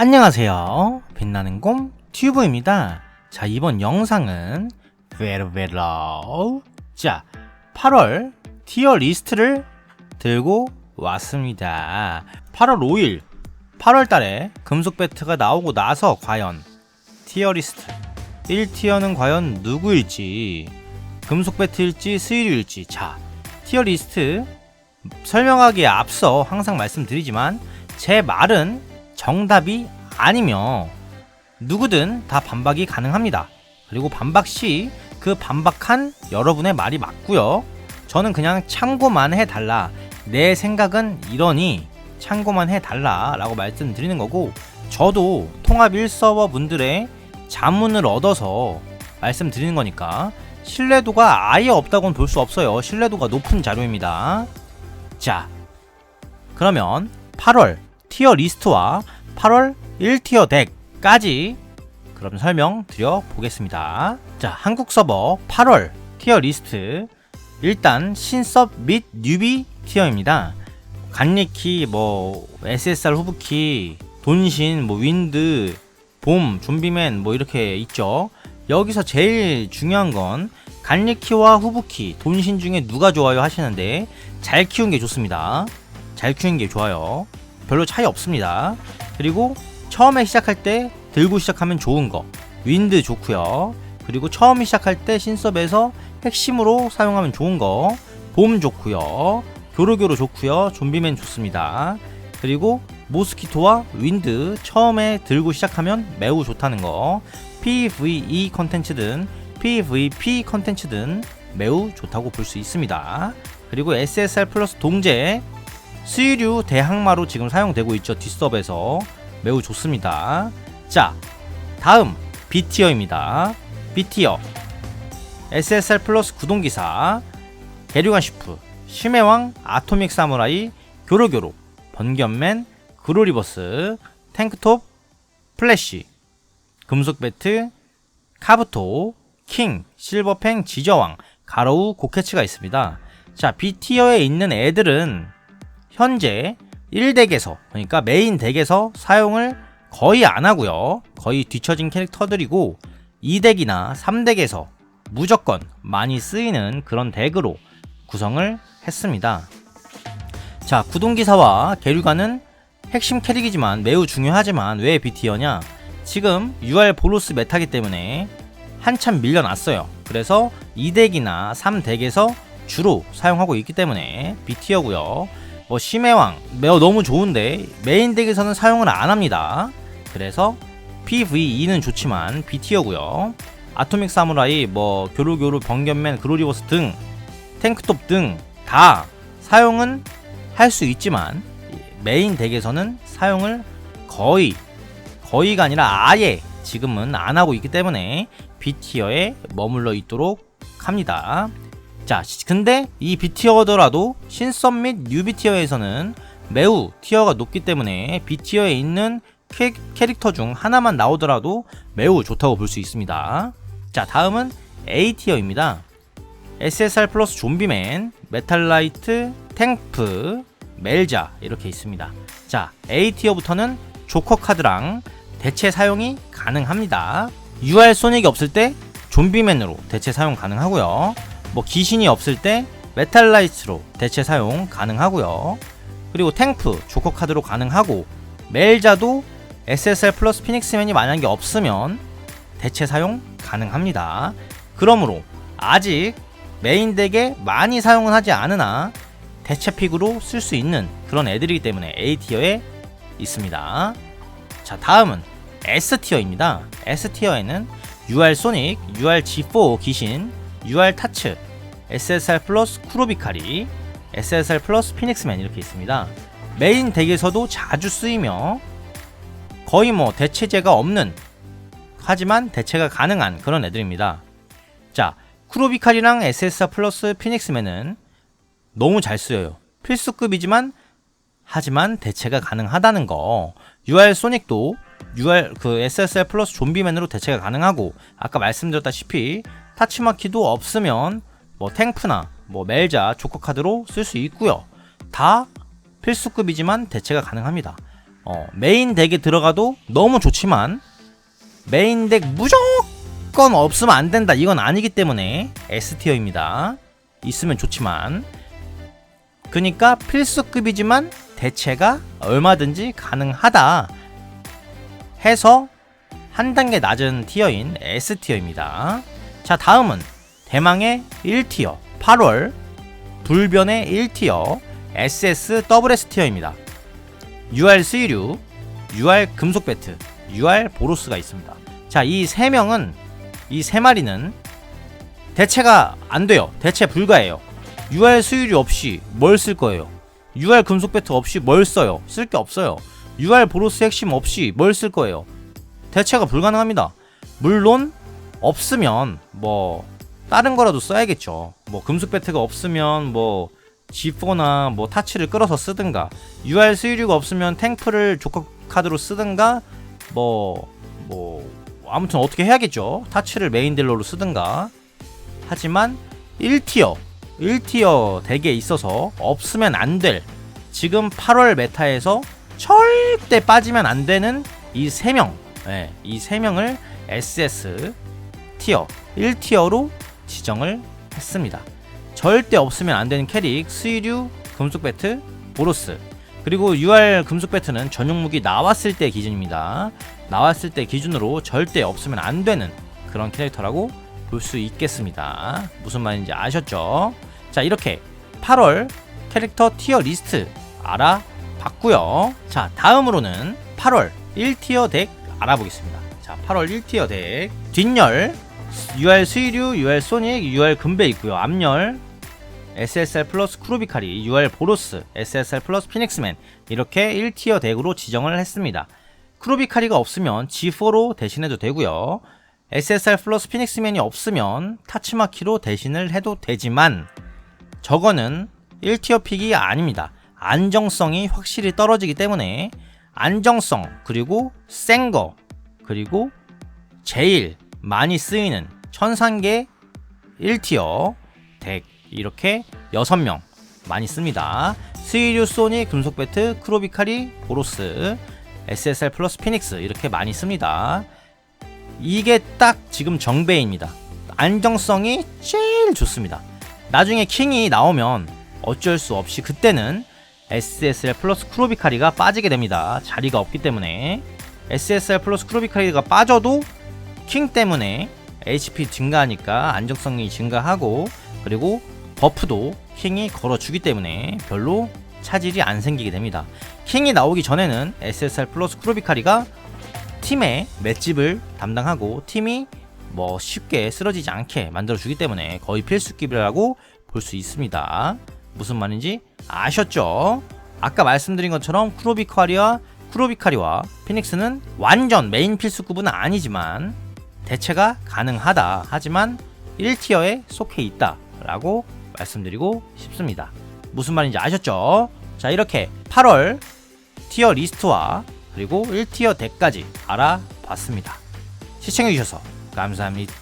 안녕하세요. 빛나는 곰 튜브입니다. 자, 이번 영상은 베르베러 자, 8월 티어 리스트를 들고 왔습니다. 8월 5일 8월 달에 금속 배트가 나오고 나서 과연 티어 리스트 1티어는 과연 누구일지 금속 배트일지 스위류일지 자, 티어 리스트 설명하기에 앞서 항상 말씀드리지만 제 말은 정답이 아니며 누구든 다 반박이 가능합니다. 그리고 반박 시 그 반박한 여러분의 말이 맞고요. 저는 그냥 참고만 해달라. 내 생각은 이러니 참고만 해달라 라고 말씀드리는 거고 저도 통합 1서버 분들의 자문을 얻어서 말씀드리는 거니까 신뢰도가 아예 없다고는 볼 수 없어요. 신뢰도가 높은 자료입니다. 자, 그러면 8월 티어 리스트와 8월 1티어 덱까지 그럼 설명 드려 보겠습니다. 자, 한국 서버 8월 티어 리스트 일단 신섭 및 뉴비 티어입니다. 간리키, 뭐 SSR 후브키, 돈신, 뭐 윈드, 봄, 좀비맨 뭐 이렇게 있죠. 여기서 제일 중요한 건 간리키와 후브키, 돈신 중에 누가 좋아요 하시는데 잘 키운 게 좋습니다. 잘 키운 게 좋아요. 별로 차이 없습니다. 그리고 처음에 시작할 때 들고 시작하면 좋은 거 윈드 좋고요. 그리고 처음 시작할 때 신섭에서 핵심으로 사용하면 좋은 거 봄 좋고요. 교로교로 좋고요. 좀비맨 좋습니다. 그리고 모스키토와 윈드 처음에 들고 시작하면 매우 좋다는 거 PVE 컨텐츠든 PVP 컨텐츠든 매우 좋다고 볼 수 있습니다. 그리고 SSR 플러스 동제 수유류 대항마로 지금 사용되고 있죠. 뒷섭에서 매우 좋습니다. 자, 다음 B티어입니다. B티어 SSR 플러스 구동기사 계류관 슈프 심해왕 아토믹 사무라이 교로교로 번견맨 그로리버스 탱크톱 플래시 금속 배트 카부토 킹 실버팽 지저왕 가로우 고케츠가 있습니다. 자 B티어에 있는 애들은 현재 1덱에서 그러니까 메인 덱에서 사용을 거의 안 하고요. 거의 뒤처진 캐릭터들이고 2덱이나 3덱에서 무조건 많이 쓰이는 그런 덱으로 구성을 했습니다. 자, 구동기사와 계류가는 핵심 캐릭이지만 매우 중요하지만 왜 B티어냐? 지금 UR 보로스 메타기 때문에 한참 밀려났어요. 그래서 2덱이나 3덱에서 주로 사용하고 있기 때문에 B티어고요. 뭐 심해왕 매우 너무 좋은데 메인 덱에서는 사용을 안 합니다. 그래서 PVE는 좋지만 B티어고요. 아토믹 사무라이 뭐 교루교루 번견맨 그로리버스 등 탱크톱 등 다 사용은 할 수 있지만 메인 덱에서는 사용을 거의 거의가 아니라 아예 지금은 안 하고 있기 때문에 B티어에 머물러 있도록 합니다. 자, 근데 이 B티어더라도 신섭 및 뉴비티어에서는 매우 티어가 높기 때문에 B티어에 있는 캐, 캐릭터 중 하나만 나오더라도 매우 좋다고 볼 수 있습니다. 자, 다음은 A티어입니다. SSR 플러스 좀비맨, 메탈라이트, 탱프, 멜자 이렇게 있습니다. 자, A티어부터는 조커 카드랑 대체 사용이 가능합니다. UR 소닉이 없을 때 좀비맨으로 대체 사용 가능하고요. 뭐 귀신이 없을 때 메탈라이트로 대체 사용 가능하고요. 그리고 탱프 조커 카드로 가능하고 멜자도 SSR 플러스 피닉스맨이 만약에 없으면 대체 사용 가능합니다. 그러므로 아직 메인 덱에 많이 사용은 하지 않으나 대체 픽으로 쓸 수 있는 그런 애들이기 때문에 A티어에 있습니다. 자, 다음은 S티어입니다. S티어에는 UR 소닉, UR G4 귀신, UR 타츠, SSR 플러스 쿠로비카리, SSR 플러스 피닉스맨 이렇게 있습니다. 메인 덱에서도 자주 쓰이며 거의 뭐 대체제가 없는 하지만 대체가 가능한 그런 애들입니다. 자, 쿠로비칼이랑 SSR 플러스 피닉스맨은 너무 잘 쓰여요. 필수급이지만 하지만 대체가 가능하다는 거. UR 소닉도 UR 그 SSR 플러스 좀비맨으로 대체가 가능하고 아까 말씀드렸다시피 타치마키도 없으면 뭐 탱프나 뭐 멜자 조커 카드로 쓸 수 있고요. 다 필수급이지만 대체가 가능합니다. 어, 메인 덱에 들어가도 너무 좋지만 메인 덱 무조건 없으면 안 된다. 이건 아니기 때문에 S티어입니다. 있으면 좋지만 그니까 필수급이지만 대체가 얼마든지 가능하다 해서 한 단계 낮은 티어인 S티어입니다. 자, 다음은 대망의 1티어 8월 불변의 1티어 SS WS 티어입니다. UR 스이류, UR 금속 배트, UR 보로스가 있습니다. 자, 이 세 명은 이 세 마리는 대체가 안 돼요. 대체 불가해요. UR 수율이 없이 뭘 쓸 거예요? UR 금속 배트 없이 뭘 써요? 쓸 게 없어요. UR 보로스 핵심 없이 뭘 쓸 거예요? 대체가 불가능합니다. 물론 없으면 뭐 다른 거라도 써야겠죠. 뭐 금속 배트가 없으면 뭐 G4나 뭐 타치를 끌어서 쓰든가 UR 수율이가 없으면 탱프를 조커 카드로 쓰든가 뭐뭐 아무튼 어떻게 해야겠죠. 타치를 메인 딜러로 쓰든가 하지만 1티어 1티어 덱에 있어서 없으면 안 될 지금 8월 메타에서 절대 빠지면 안 되는 이 3명 예, 이 3명을 SS 티어 1티어로 지정을 했습니다. 절대 없으면 안 되는 캐릭 스이류 금속 배트 보로스 그리고 UR 금속 배트는 전용 무기 나왔을 때 기준입니다. 나왔을 때 기준으로 절대 없으면 안 되는 그런 캐릭터라고 볼 수 있겠습니다. 무슨 말인지 아셨죠? 자 이렇게 8월 캐릭터 티어 리스트 알아봤고요. 자 다음으로는 8월 1티어 덱 알아보겠습니다. 자 8월 1티어 덱 뒷열 UR 수이류, UR 소닉, UR 금배 있고요. 앞열 SSR 플러스 크루비카리, UR 보로스, SSR 플러스 피닉스맨 이렇게 1티어 덱으로 지정을 했습니다. 크루비카리가 없으면 G4로 대신해도 되고요. SSR 플러스 피닉스맨이 없으면 타치마키로 대신을 해도 되지만 저거는 1티어 픽이 아닙니다. 안정성이 확실히 떨어지기 때문에 안정성 그리고 센 거 그리고 제일 많이 쓰이는 천상계 1티어 덱 이렇게 6명 많이 씁니다. 스위류 소니 금속 배트 크로비카리 보로스 SSR 플러스 피닉스 이렇게 많이 씁니다. 이게 딱 지금 정배입니다. 안정성이 제일 좋습니다. 나중에 킹이 나오면 어쩔 수 없이 그때는 SSR 플러스 크로비카리가 빠지게 됩니다. 자리가 없기 때문에 SSR 플러스 크로비카리가 빠져도 킹 때문에 HP 증가하니까 안정성이 증가하고 그리고 버프도 킹이 걸어주기 때문에 별로 차질이 안 생기게 됩니다. 킹이 나오기 전에는 SSR 플러스 크로비카리가 팀의 맷집을 담당하고 팀이 뭐 쉽게 쓰러지지 않게 만들어주기 때문에 거의 필수급이라고 볼 수 있습니다. 무슨 말인지 아셨죠? 아까 말씀드린 것처럼 크로비카리와 크로비카리와 피닉스는 완전 메인 필수급은 아니지만 대체가 가능하다. 하지만 1티어에 속해 있다. 라고 말씀드리고 싶습니다. 무슨 말인지 아셨죠? 자, 이렇게 8월 티어 리스트와 그리고 1티어 덱까지 알아봤습니다. 시청해주셔서 감사합니다.